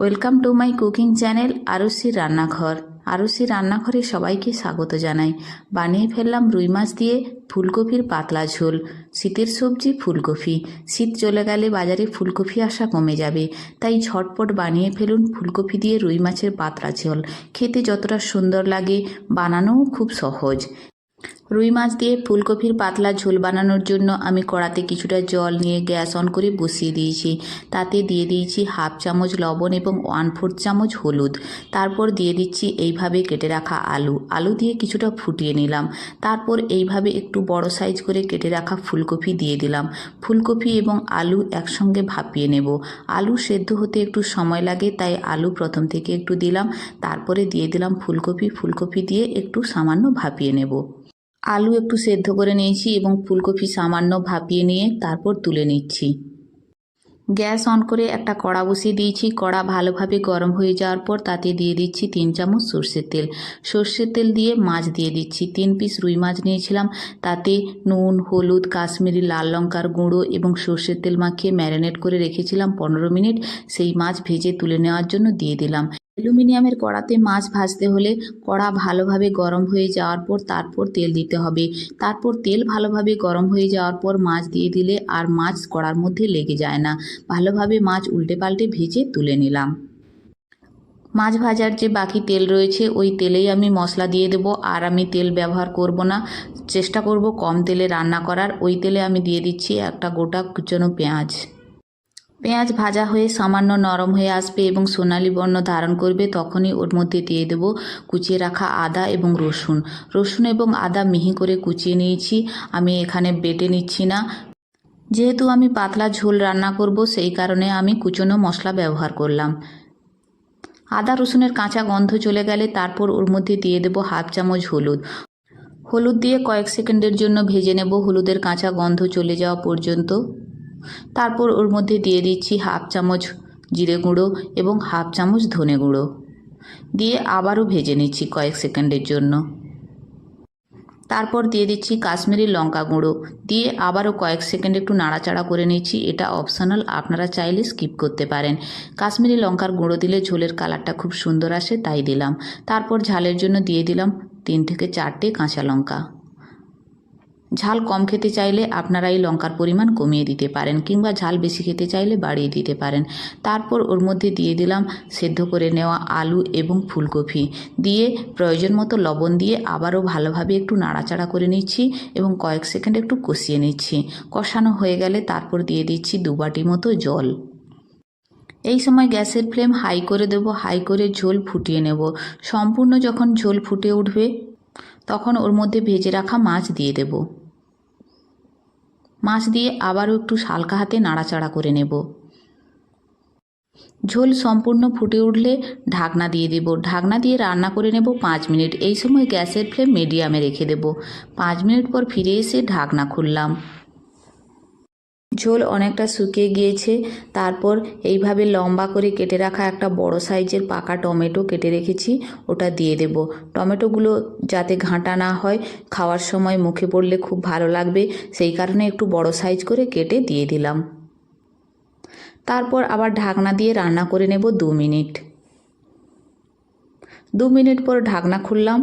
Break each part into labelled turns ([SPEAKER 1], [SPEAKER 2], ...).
[SPEAKER 1] Welcome to my cooking channel আরুষির রান্নাঘর। আরুষির রান্নাঘরে সবাইকে স্বাগত জানাই। বানিয়ে ফেললাম রুই মাছ দিয়ে ফুলকপির পাতলা ঝোল। শীতের সবজি ফুলকপি। শীত চলে গেলে বাজারে ফুলকপি আসা কমে যাবে। তাই ঝটপট বানিয়ে ফেলুন ফুলকপি দিয়ে রুই মাছের পাতলা ঝোল। খেতে যতটা সুন্দর লাগে, বানানোও খুব সহজ। রুই মাছ দিয়ে ফুলকপির পাতলা ঝোল বানানোর জন্য আমি কড়াতে কিছুটা জল নিয়ে গ্যাস অন করে বসিয়ে দিয়েছি। তাতে দিয়ে দিয়েছি হাফ চামচ লবণ এবং ওয়ান ফোর্থ চামচ হলুদ। তারপর দিয়ে দিচ্ছি এইভাবে কেটে রাখা আলু। আলু দিয়ে কিছুটা ফুটিয়ে নিলাম। তারপর এইভাবে একটু বড় সাইজ করে কেটে রাখা ফুলকপি দিয়ে দিলাম। ফুলকপি এবং আলু একসঙ্গে ভাপিয়ে নেব। আলু সেদ্ধ হতে একটু সময় লাগে, তাই আলু প্রথম থেকে একটু দিলাম। তারপরে দিয়ে দিলাম ফুলকপি। ফুলকপি দিয়ে একটু সামান্য ভাপিয়ে নেব। আলু একটু সেদ্ধ করে নিয়েছি এবং ফুলকপি সামান্য ভাপিয়ে নিয়ে তারপর তুলে নিচ্ছি। গ্যাস অন করে একটা কড়া বসিয়ে দিয়েছি। কড়া ভালোভাবে গরম হয়ে যাওয়ার পর তাতে দিয়ে দিচ্ছি তিন চামচ সর্ষের তেল। সর্ষের তেল দিয়ে মাছ দিয়ে দিচ্ছি। তিন পিস রুই মাছ নিয়েছিলাম। তাতে নুন, হলুদ, কাশ্মীরি, লাল লঙ্কার গুঁড়ো এবং সর্ষের তেল মাখিয়ে ম্যারিনেট করে রেখেছিলাম পনেরো মিনিট। সেই মাছ ভেজে তুলে নেওয়ার জন্য দিয়ে দিলাম। অ্যালুমিনিয়ামের কড়াতে মাছ ভাজতে হলে কড়া ভালোভাবে গরম হয়ে যাওয়ার পর তারপর তেল দিতে হবে। তারপর তেল ভালোভাবে গরম হয়ে যাওয়ার পর মাছ দিয়ে দিলে আর মাছ কড়ার মধ্যে লেগে যায় না। ভালোভাবে মাছ উল্টে পাল্টে ভেজে তুলে নিলাম। মাছ ভাজার যে বাকি তেল রয়েছে, ওই তেলেই আমি মশলা দিয়ে দেব। আর আমি তেল ব্যবহার করব না। চেষ্টা করব কম তেলে রান্না করার। ওই তেলে আমি দিয়ে দিচ্ছি একটা গোটা কুচনো পেঁয়াজ। পেঁয়াজ ভাজা হয়ে সামান্য নরম হয়ে আসবে এবং সোনালি বর্ণ ধারণ করবে, তখনই ওর মধ্যে দিয়ে দেব কুচিয়ে রাখা আদা এবং রসুন। রসুন এবং আদা মিহি করে কুচিয়ে নিয়েছি, আমি এখানে বেটে নিচ্ছি না। যেহেতু আমি পাতলা ঝোল রান্না করব, সেই কারণে আমি কুচনো মশলা ব্যবহার করলাম। আদা রসুনের কাঁচা গন্ধ চলে গেলে তারপর ওর মধ্যে দিয়ে দেব হাফ চামচ হলুদ। হলুদ দিয়ে কয়েক সেকেন্ডের জন্য ভেজে নেব, হলুদের কাঁচা গন্ধ চলে যাওয়া পর্যন্ত। তারপর ওর মধ্যে দিয়ে দিচ্ছি হাফ চামচ জিরে গুঁড়ো এবং হাফ চামচ ধনে গুঁড়ো। দিয়ে আবারও ভেজে নিচ্ছি কয়েক সেকেন্ডের জন্য। তারপর দিয়ে দিচ্ছি কাশ্মীরি লঙ্কা গুঁড়ো। দিয়ে আবারও কয়েক সেকেন্ড একটু নাড়াচাড়া করে নিচ্ছি। এটা অপশনাল, আপনারা চাইলে স্কিপ করতে পারেন। কাশ্মীরি লঙ্কার গুঁড়ো দিলে ঝোলের কালারটা খুব সুন্দর আসে, তাই দিলাম। তারপর ঝালের জন্য দিয়ে দিলাম তিন থেকে চারটে কাঁচা লঙ্কা। ঝাল কম খেতে চাইলে আপনারা এই লঙ্কার পরিমাণ কমিয়ে দিতে পারেন কিংবা ঝাল বেশি খেতে চাইলে বাড়িয়ে দিতে পারেন। তারপর ওর মধ্যে দিয়ে দিলাম সেদ্ধ করে নেওয়া আলু এবং ফুলকপি। দিয়ে প্রয়োজন মতো লবণ দিয়ে আবারও ভালোভাবে একটু নাড়াচাড়া করে নিচ্ছি এবং কয়েক সেকেন্ড একটু কষিয়ে নিচ্ছি। কষানো হয়ে গেলে তারপর দিয়ে দিচ্ছি দু বাটি মতো জল। এই সময় গ্যাসের ফ্লেম হাই করে দেব, হাই করে ঝোল ফুটিয়ে নেব। সম্পূর্ণ যখন ঝোল ফুটে উঠবে, তখন ওর মধ্যে ভেজে রাখা মাছ দিয়ে দেব। মাছ দিয়ে আবারও একটু হালকা হাতে নাড়াচাড়া করে নেব। ঝোল সম্পূর্ণ ফুটে উঠলে ঢাকনা দিয়ে দেব। ঢাকনা দিয়ে রান্না করে নেব পাঁচ মিনিট। এই সময় গ্যাসের ফ্লেম মিডিয়ামে রেখে দেব। পাঁচ মিনিট পর ফিরে এসে ঢাকনা খুললাম। ঝোল অনেকটা শুকিয়ে গিয়েছে। তারপর এইভাবে লম্বা করে কেটে রাখা একটা বড় সাইজের পাকা টমেটো কেটে রেখেছি, ওটা দিয়ে দেব। টমেটোগুলো যাতে ঘাঁটা না হয়, খাওয়ার সময় মুখে পড়লে খুব ভালো লাগবে। সেই কারণে একটু বড় সাইজ করে কেটে দিয়ে দিলাম। তারপর আবার ঢাকনা দিয়ে রান্না করে নেব দু মিনিট। দু মিনিট পর ঢাকনা খুললাম।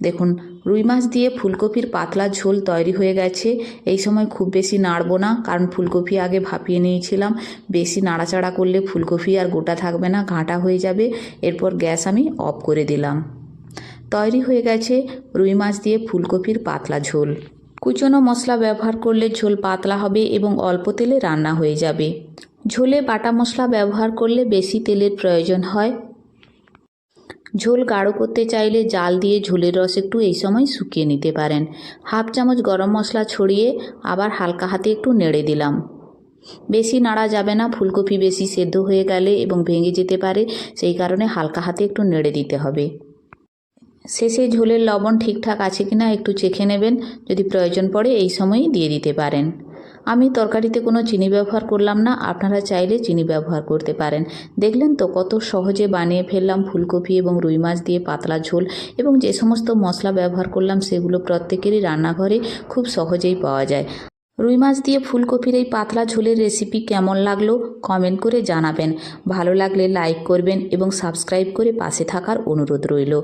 [SPEAKER 1] দেখুন, রুই মাছ দিয়ে ফুলকপির পাতলা ঝোল তৈরি হয়ে গেছে। এই সময় খুব বেশি নাড়বো না, কারণ ফুলকপি আগে ভাপিয়ে নিয়েছিলাম। বেশি নাড়াচাড়া করলে ফুলকপি আর গোটা থাকবে না, ঘাঁটা হয়ে যাবে। এরপর গ্যাস আমি অফ করে দিলাম। তৈরি হয়ে গেছে রুই মাছ দিয়ে ফুলকপির পাতলা ঝোল। কুচনো মশলা ব্যবহার করলে ঝোল পাতলা হবে এবং অল্প তেলে রান্না হয়ে যাবে। ঝোলে বাটা মশলা ব্যবহার করলে বেশি তেলের প্রয়োজন হয়। ঝোল গাঢ় করতে চাইলে জাল দিয়ে ঝোলের রস একটু এই সময় শুকিয়ে নিতে পারেন। হাফ চামচ গরম মশলা ছড়িয়ে আবার হালকা হাতে একটু নেড়ে দিলাম। বেশি নাড়া যাবে না, ফুলকপি বেশি সেদ্ধ হয়ে গেলে এবং ভেঙে যেতে পারে, সেই কারণে হালকা হাতে একটু নেড়ে দিতে হবে। শেষে ঝোলের লবণ ঠিকঠাক আছে কিনা একটু চেখে নেবেন, যদি প্রয়োজন পড়ে এই সময়ই দিয়ে দিতে পারেন। আমি তরকারিতে কোনো চিনি ব্যবহার করলাম না, আপনারা চাইলে চিনি ব্যবহার করতে পারেন। দেখলেন তো কত সহজে বানিয়ে ফেললাম ফুলকপি এবং রুই মাছ দিয়ে পাতলা ঝোল এবং যে সমস্ত মশলা ব্যবহার করলাম সেগুলো প্রত্যেকেরই রান্নাঘরে খুব সহজেই পাওয়া যায়। রুই মাছ দিয়ে ফুলকপির এই পাতলা ঝোলের রেসিপি কেমন লাগল কমেন্ট করে জানাবেন। ভালো লাগলে লাইক করবেন এবং সাবস্ক্রাইব করে পাশে থাকার অনুরোধ রইল।